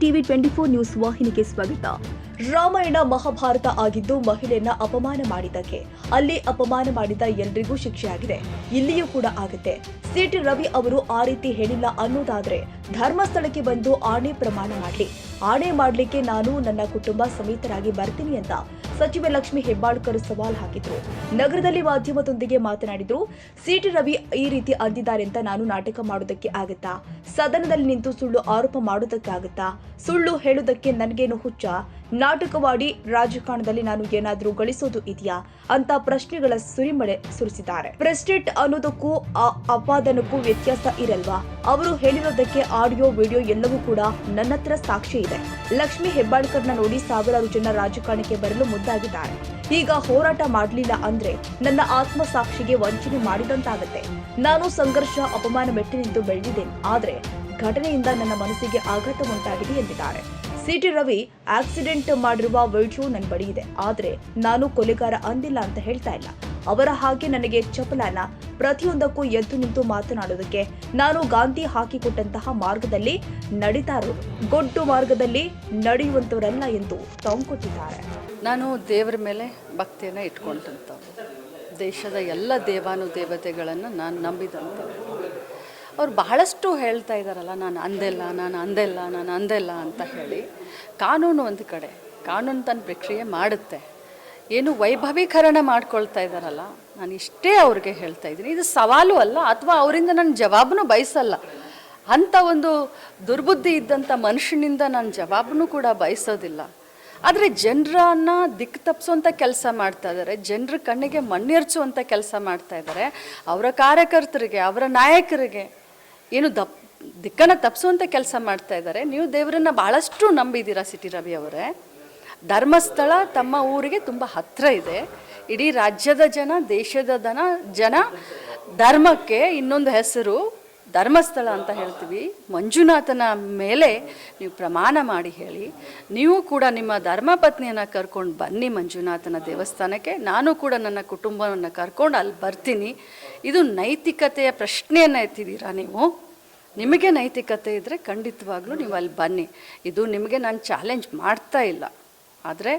TV twenty four news ವಾಹಿನಿಗೆ ಸ್ವಾಗತ. ರಾಮಾಯಣ ಮಹಾಭಾರತ ಆಗಿದ್ದು ಮಹಿಳೆಯನ್ನ ಅಪಮಾನ ಮಾಡಿದ್ದಕ್ಕೆ. ಅಲ್ಲಿ ಅಪಮಾನ ಮಾಡಿದ ಎಲ್ರಿಗೂ ಶಿಕ್ಷೆಯಾಗಿದೆ. ಇಲ್ಲಿಯೂ ಕೂಡ ಆಗುತ್ತೆ. ಸಿಟಿ ರವಿ ಅವರು ಆ ರೀತಿ ಹೇಳಿಲ್ಲ ಅನ್ನೋದಾದ್ರೆ ಧರ್ಮಸ್ಥಳಕ್ಕೆ ಬಂದು ಆಣೆ ಪ್ರಮಾಣ ಮಾಡಲಿ. ಆಣೆ ಮಾಡಲಿಕ್ಕೆ ನಾನು ನನ್ನ ಕುಟುಂಬ ಸಮೇತರಾಗಿ ಬರ್ತೀನಿ ಅಂತ ಸಚಿವೆ ಲಕ್ಷ್ಮಿ ಹೆಬ್ಬಾಳ್ಕರ್ ಸವಾಲ್ ಹಾಕಿದ್ರು. ನಗರದಲ್ಲಿ ಮಾಧ್ಯಮದೊಂದಿಗೆ ಮಾತನಾಡಿದ್ರು, ಸಿಟಿ ರವಿ ಈ ರೀತಿ ಅಂದಿದ್ದಾರೆ ಅಂತ ನಾನು ನಾಟಕ ಮಾಡೋದಕ್ಕೆ ಆಗುತ್ತಾ? ಸದನದಲ್ಲಿ ನಿಂತು ಸುಳ್ಳು ಆರೋಪ ಮಾಡೋದಕ್ಕಾಗುತ್ತಾ? ಸುಳ್ಳು ಹೇಳೋದಕ್ಕೆ ನನಗೇನು ಹುಚ್ಚ? ನಾಟಕವಾಡಿ ರಾಜಕಾರಣದಲ್ಲಿ ನಾನು ಏನಾದರೂ ಗಳಿಸೋದು ಇದೆಯಾ? ಅಂತ ಪ್ರಶ್ನೆಗಳ ಸುರಿಮಳೆ ಸುರಿಸಿದ್ದಾರೆ. ಪ್ರೆಸ್ಟೇಟ್ ಅನ್ನೋದಕ್ಕೂ ಅಪಾದನಕ್ಕೂ ವ್ಯತ್ಯಾಸ ಇರಲ್ವಾ? ಅವರು ಹೇಳಿರೋದಕ್ಕೆ ಆಡಿಯೋ, ವಿಡಿಯೋ ಎಲ್ಲವೂ ಕೂಡ ನನ್ನ ಹತ್ರ ಸಾಕ್ಷಿ ಇದೆ. ಲಕ್ಷ್ಮಿ ಹೆಬ್ಬಾಳ್ಕರ್ನ ನೋಡಿ ಸಾವಿರಾರು ಜನ ರಾಜಕಾರಣಕ್ಕೆ ಬರಲು ಮುಂದಾಗಿದ್ದಾರೆ. ಈಗ ಹೋರಾಟ ಮಾಡಲಿಲ್ಲ ಅಂದ್ರೆ ನನ್ನ ಆತ್ಮ ಸಾಕ್ಷಿಗೆ ವಂಚನೆ ಮಾಡಿದಂತಾಗತ್ತೆ. ನಾನು ಸಂಘರ್ಷ, ಅಪಮಾನ ಮೆಟ್ಟಿ ನಿಂತು ಬೆಳೆದಿದ್ದೇನೆ. ಆದ್ರೆ ಘಟನೆಯಿಂದ ನನ್ನ ಮನಸ್ಸಿಗೆ ಆಘಾತ ಉಂಟಾಗಿದೆ ಎಂದಿದ್ದಾರೆ. ಸಿಟಿ ರವಿ ಆಕ್ಸಿಡೆಂಟ್ ಮಾಡಿರುವ ವಿಡಿಯೋ ನನ್ನ ಬಳಿ ಇದೆ. ಆದರೆ ನಾನು ಕೊಲೆಗಾರ ಅಂದಿಲ್ಲ ಅಂತ ಹೇಳ್ತಾ ಇಲ್ಲ. ಅವರ ಹಾಗೆ ನನಗೆ ಚಪಲಾನ ಪ್ರತಿಯೊಂದಕ್ಕೂ ಎದ್ದು ನಿಂತು ಮಾತನಾಡೋದಕ್ಕೆ ನಾನು ಗಾಂಧಿ ಹಾಕಿಕೊಟ್ಟಂತಹ ಮಾರ್ಗದಲ್ಲಿ ನಡೀತಾ ಇರೋದು. ಗೊಡ್ಡು ಮಾರ್ಗದಲ್ಲಿ ನಡೆಯುವಂತವರಲ್ಲ ಎಂದು ಟಾಂಗ್ ಕೊಟ್ಟಿದ್ದಾರೆ. ನಾನು ದೇವರ ಮೇಲೆ ಭಕ್ತಿಯನ್ನು ಇಟ್ಕೊಂಡಂತ ದೇಶದ ಎಲ್ಲ ದೇವಾನು ದೇವತೆಗಳನ್ನು ನಾನು ನಂಬಿದಂಥವ್ರು. ಅವ್ರು ಬಹಳಷ್ಟು ಹೇಳ್ತಾ ಇದ್ದಾರಲ್ಲ ನಾನು ಅಂದೆಲ್ಲ ನಾನು ಅಂದೆಲ್ಲ ನಾನು ಅಂದೆಲ್ಲ ಅಂತ ಹೇಳಿ ಕಾನೂನು ಒಂದು ಕಡೆ, ಕಾನೂನು ತನ್ನ ಪ್ರಕ್ರಿಯೆ ಮಾಡುತ್ತೆ. ಏನು ವೈಭವೀಕರಣ ಮಾಡ್ಕೊಳ್ತಾ ಇದ್ದಾರಲ್ಲ ನಾನು ಇಷ್ಟೇ ಅವ್ರಿಗೆ ಹೇಳ್ತಾ ಇದ್ದೀನಿ. ಇದು ಸವಾಲು ಅಲ್ಲ, ಅಥವಾ ಅವರಿಂದ ನಾನು ಜವಾಬನ್ನು ಬಯಸಲ್ಲ. ಅಂಥ ಒಂದು ದುರ್ಬುದ್ಧಿ ಇದ್ದಂಥ ಮನುಷ್ಯನಿಂದ ನಾನು ಜವಾಬನ್ನು ಕೂಡ ಬಯಸೋದಿಲ್ಲ. ಆದರೆ ಜನರನ್ನ ದಿಕ್ಕು ತಪ್ಪಿಸುವಂಥ ಕೆಲಸ ಮಾಡ್ತಾ ಇದ್ದಾರೆ ಜನರ ಕಣ್ಣಿಗೆ ಮಣ್ಣೆರ್ಚುವಂಥ ಕೆಲಸ ಮಾಡ್ತಾ ಇದ್ದಾರೆ ಅವರ ಕಾರ್ಯಕರ್ತರಿಗೆ, ಅವರ ನಾಯಕರಿಗೆ ಏನು ದಪ್, ದಿಕ್ಕನ್ನು ತಪ್ಪಿಸುವಂಥ ಕೆಲಸ ಮಾಡ್ತಾ ಇದ್ದಾರೆ. ನೀವು ದೇವರನ್ನ ಭಾಳಷ್ಟು ನಂಬಿದ್ದೀರಾ ಸಿಟಿ ರವಿ ಅವರೇ. ಧರ್ಮಸ್ಥಳ ತಮ್ಮ ಊರಿಗೆ ತುಂಬ ಹತ್ತಿರ ಇದೆ. ಇಡೀ ರಾಜ್ಯದ ಜನ, ದೇಶದ ಜನ ಜನ ಧರ್ಮಕ್ಕೆ ಇನ್ನೊಂದು ಹೆಸರು ಧರ್ಮಸ್ಥಳ ಅಂತ ಹೇಳ್ತೀವಿ. ಮಂಜುನಾಥನ ಮೇಲೆ ನೀವು ಪ್ರಮಾಣ ಮಾಡಿ ಹೇಳಿ. ನೀವು ಕೂಡ ನಿಮ್ಮ ಧರ್ಮಪತ್ನಿಯನ್ನು ಕರ್ಕೊಂಡು ಬನ್ನಿ ಮಂಜುನಾಥನ ದೇವಸ್ಥಾನಕ್ಕೆ. ನಾನು ಕೂಡ ನನ್ನ ಕುಟುಂಬವನ್ನು ಕರ್ಕೊಂಡು ಅಲ್ಲಿ ಬರ್ತೀನಿ. ಇದು ನೈತಿಕತೆಯ ಪ್ರಶ್ನೆಯನ್ನು ಎತ್ತಿದ್ದೀರಾ ನೀವು? ನಿಮಗೆ ನೈತಿಕತೆ ಇದ್ದರೆ ಖಂಡಿತವಾಗ್ಲೂ ನೀವು ಅಲ್ಲಿ ಬನ್ನಿ. ಇದು ನಿಮಗೆ ನಾನು ಚಾಲೆಂಜ್ ಮಾಡ್ತಾ ಇಲ್ಲ. ಆದರೆ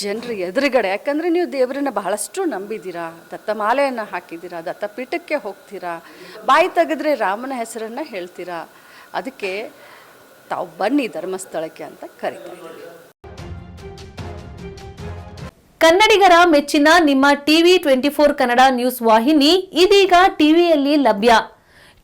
ಜನರ ಎದುರುಗಡೆ, ಯಾಕಂದರೆ ನೀವು ದೇವರನ್ನ ಬಹಳಷ್ಟು ನಂಬಿದ್ದೀರಾ, ದತ್ತಮಾಲೆಯನ್ನು ಹಾಕಿದ್ದೀರಾ, ದತ್ತಪೀಠಕ್ಕೆ ಹೋಗ್ತೀರಾ, ಬಾಯಿ ತೆಗೆದ್ರೆ ರಾಮನ ಹೆಸರನ್ನು ಹೇಳ್ತೀರಾ, ಅದಕ್ಕೆ ತಾವು ಬನ್ನಿ ಧರ್ಮಸ್ಥಳಕ್ಕೆ ಅಂತ ಕರಿತಾ ಇದ್ದೀವಿ ಕನ್ನಡಿಗರ ಮೆಚ್ಚಿನ ನಿಮ್ಮ TV twenty four Kannada news ವಾಹಿನಿ ಇದೀಗ ಟಿವಿಯಲ್ಲಿ ಲಭ್ಯ.